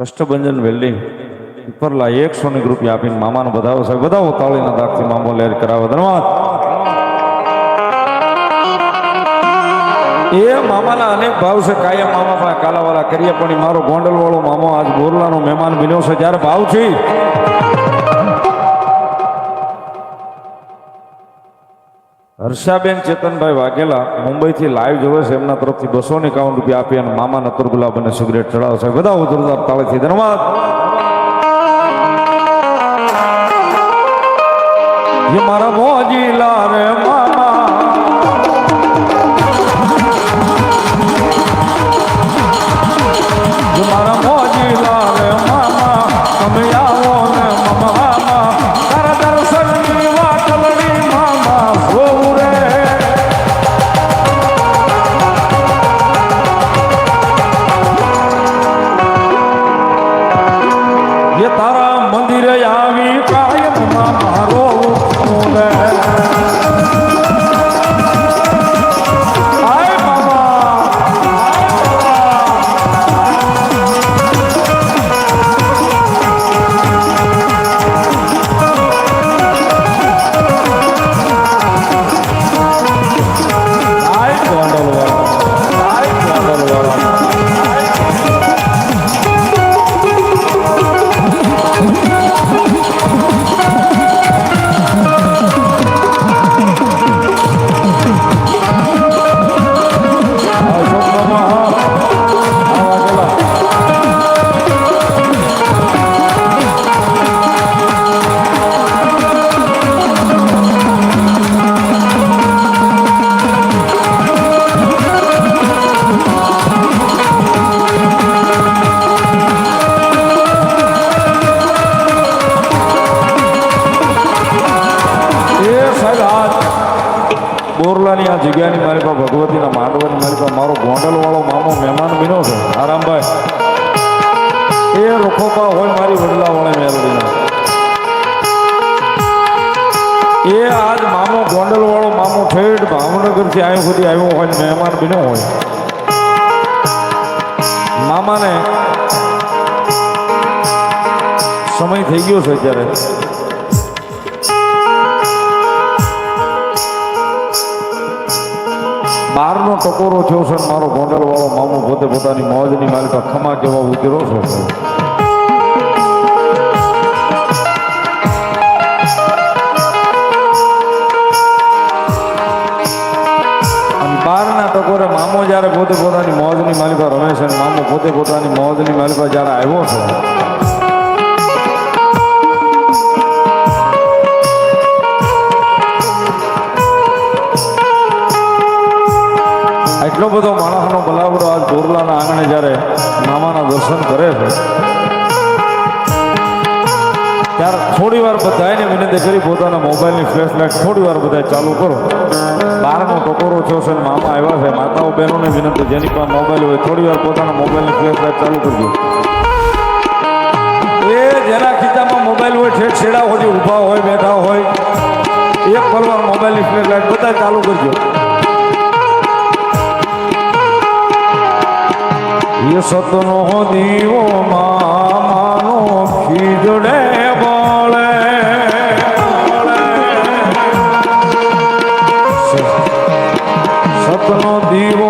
Kashtabhanjan welding ઉપરલા એકસો ની રૂપિયા આપીને મામાને બધાવો સાહેબ બધાવો તાળીના દાખથી મામો લહેર કરાવે. ધન્યવાદ. એ મામાના અનેક ભાવ છે, કાયમ મામા પાસે કાલાવાલા કરીએ, પણ મારો ગોંડલ વાળો મામો આજ બોરલાનો મહેમાન બન્યો છે, જ્યારે ભાવ છે હર્ષાબેન ચેતનભાઈ વાઘેલા મુંબઈથી લાઈવ જોવે છે એમના તરફથી બસો ને એકાવન રૂપિયા આપી અને મામા નતર ગુલાબ અને સિગરેટ ચડાવશે બધા જોરદાર તાળીથી ધન્યવાદ ये मारा मोजीला रे मामा બોરલાની આ જગ્યાની મારી પાસે ભગવતીના માંડવાની મારી પાસે મારો ગોંડલવાળો મામો મહેમાન બન્યો છે. આરામભાઈ, એ રોખોપા હોય મારી વડલાવાળે મેલડીના. એ આજ મામો ગોંડલવાળો મામો ઠેઠ ભાવનગરથી આવ્યો સુધી આવ્યો હોય મહેમાન બન્યો હોય. મામાને સમય થઈ ગયો છે અત્યારે. બારનો ટકોરો થયો છે મારો ગોંડલ વાળો મામો પોતે પોતાની મોજની માલિકા ખમા કેવા ઉતરો છો. બારના ટકોરે મામો જ્યારે પોતે પોતાની મોજની માલિકા રમેશ અને મામો પોતે પોતાની મોજની માલિકા જ્યારે આવ્યો છે એટલો બધો માણસનો બલાવડો આજ બોરલાના આંગણે જ્યારે મામાના દર્શન કરે છે, ત્યારે થોડી વાર બધાને વિનંતી કરી, પોતાના મોબાઈલની ફ્લેશ લાઇટ થોડી વાર બધા ચાલુ કરો. બારનો ટકોરો થયો છે મામા આવ્યા છે. માતાઓ બહેનોને વિનંતી, જેની પાસે મોબાઈલ હોય, થોડી વાર પોતાના મોબાઈલની ફ્લેશ લાઇટ ચાલુ કરજો. એ જેના ખીચામાં મોબાઈલ હોય, ઠેઠ છેડા હોય ઊભા હોય, બેઠા હોય, એક પલવાર મોબાઈલની ફ્લેશ લાઇટ બધા ચાલુ કરજો. એ સતનો દીવો માનો ખીજડે બળે સતનો દીવો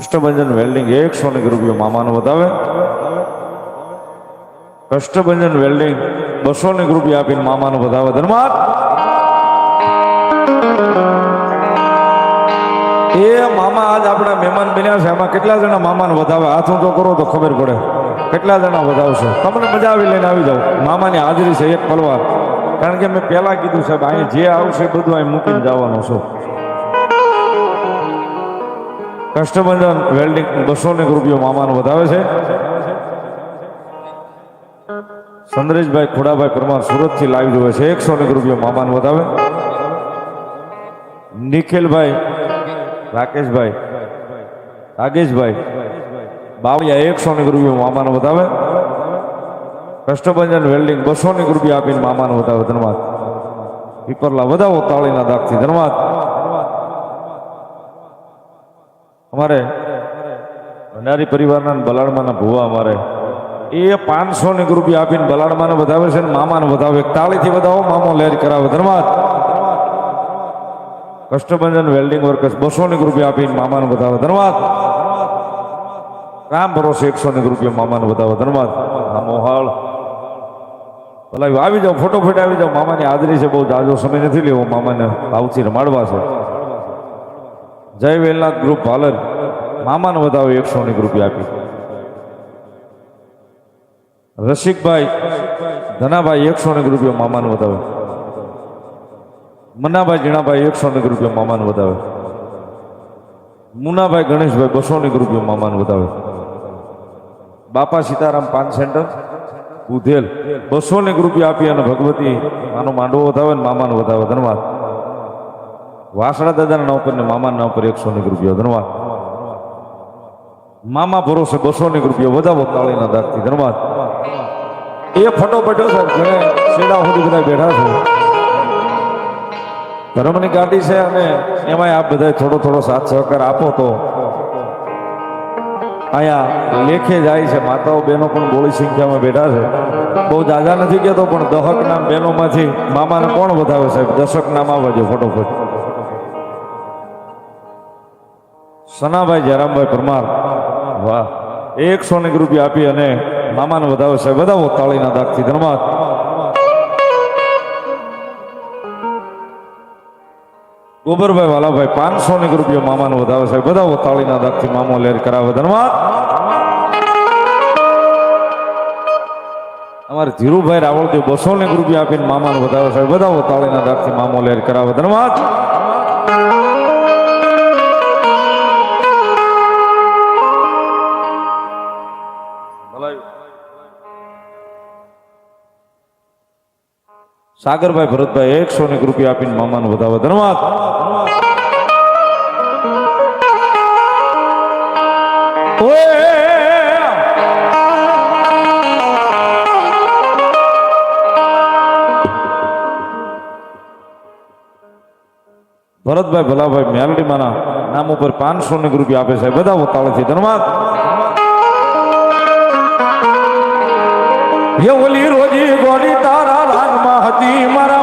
કષ્ટભંજન વેલ્ડિંગ એકસો ને રૂપિયા મામાનો બતાવે કષ્ટભંજન વેલ્ડિંગ બસો ને રૂપિયા આપીને મામાનો બતાવે ધન્યવાદ એ મામા આજ આપણા મહેમાન બન્યા છે. એમાં કેટલા જણા મામાને વધાવે? હાથ ઊંચો કરો તો ખબર પડે. કેટલા જણા વધાવશે તમને મજા આવી લઈને આવી જાઓ. મામાની હાજરી છે એક પલવાર કારણ કે મેં પહેલાં કીધું, સાહેબ, અહીં જે આવશે બધું અહીં મૂકીને જવાનું છું. કષ્ટબંધન વેલ્ડિંગ બસો ને રૂપિયો મામાનો વધાવે છે. સંદ્રેશભાઈ ખોડાભાઈ પરમાર સુરતથી લાવી જોવે છે. એકસો ને રૂપિયો મામાનો વધાવે નિખિલભાઈ, રાકેશભાઈ રાગેશભાઈ બાવળિયા એકસો ની રૂપિયો મામાનો વધાવે. કષ્ટભંજન વેલ્ડિંગ બસો ની રૂપિયા આપીને મામાનો બતાવે ધન્યવાદ. પીપરલા વધાવો, તાળીના દાગથી, ધન્યવાદ. અમારે ભંડારી પરિવારના બલાડમાના ભુવા અમારે. એ પાંચસો ની રૂપિયા આપીને બલાડમાને વધાવે છે ને મામાને વધાવે. તાળીથી વધાવો, મામો લહેર કરાવે, ધન્યવાદ. કષ્ટભંજન વેલ્ડિંગ વર્કર્સ બસો ની રૂપિયા આપીને મામાને વધાવે, ધન્યવાદ. રામ ભરોસે એકસો ને રૂપિયા મામાને વધાવે ધન્યવાદ. મોહાળ. ભલા આવી જાઓ, ફોટોફોટ આવી જાઓ. મામાની હાજરી છે, બહુ જાજો સમય નથી લેવો. મામાને આવથી રમાડવા છે. જય વેલનાથ ગ્રુપ હાલર મામાને વધાવે એકસો ને રૂપિયા આપી. રસિકભાઈ, ધનાભાઈ એકસો ને રૂપિયા મામાને બતાવે મનાભાઈ જીણાભાઈ એકસો ને રૂપિયા મામાને બતાવે મુનાભાઈ ગણેશભાઈ બસો ને રૂપિયા મામાને વધાવે બાપા સીતારામ પાન સેન્ટર ઉધેલ બસો ને રૂપિયા આપી અને ભગવતી આનો માંડવો વધાવે ને મામાનો વધાવે, ધન્યવાદ. વાસણા દાદાના નોકર ને મામાના નામ પર એકસો ને રૂપિયા, ધન્યવાદ. મામા ભરોસે બસો ને રૂપિયા વધાવો તાળીના દાગથી, ધન્યવાદ. એ ફટોફટો છે ઘણે શેડા સુધી બધા બેઠા છે. ધર્મની ગાડી છે અને એમાંય આપ બધા થોડો થોડો સાથ સહકાર આપો તો અહીંયા લેખે જાય છે. માતાઓ બહેનો પણ બોળી સંખ્યામાં બેઠા છે. બહુ દાદા નથી કહેતો, પણ દહક નામ બહેનોમાંથી મામાને કોણ વધાવે સાહેબ? દશક નામ આવજો ફટોફટ. સનાભાઈ જયરામભાઈ પરમાર, વાહ એકસો ને રૂપિયા આપી અને મામાને વધાવે સાહેબ. વધાવો, તાળીના દાગથી ધન્યવાદ. ગોબરભાઈ વાલાભાઈ, પાંચસો ને રૂપિયા મામાનો વધાવે છે. બધા તાળીના દાખથી મામો લેર કરાવે ધન્યવાદ. અમારે ધીરુભાઈ રાવળદેવ બસો ને રૂપિયા આપીને મામાનો વધાવે છે. બધા તાળીના દાખથી મામો લેર કરાવે ધન્યવાદ. સાગરભાઈ ભરતભાઈ એકસો ને રૂપિયા આપીને મામાનો વધાવે ધન્યવાદ ઓય! ભરતભાઈ ભલાભાઈ મેલડીમાના નામ ઉપર પાંચસો ને રૂપિયા આપે છે. બધા તાળેથી ધન્યવાદ. એ ઓલી মারা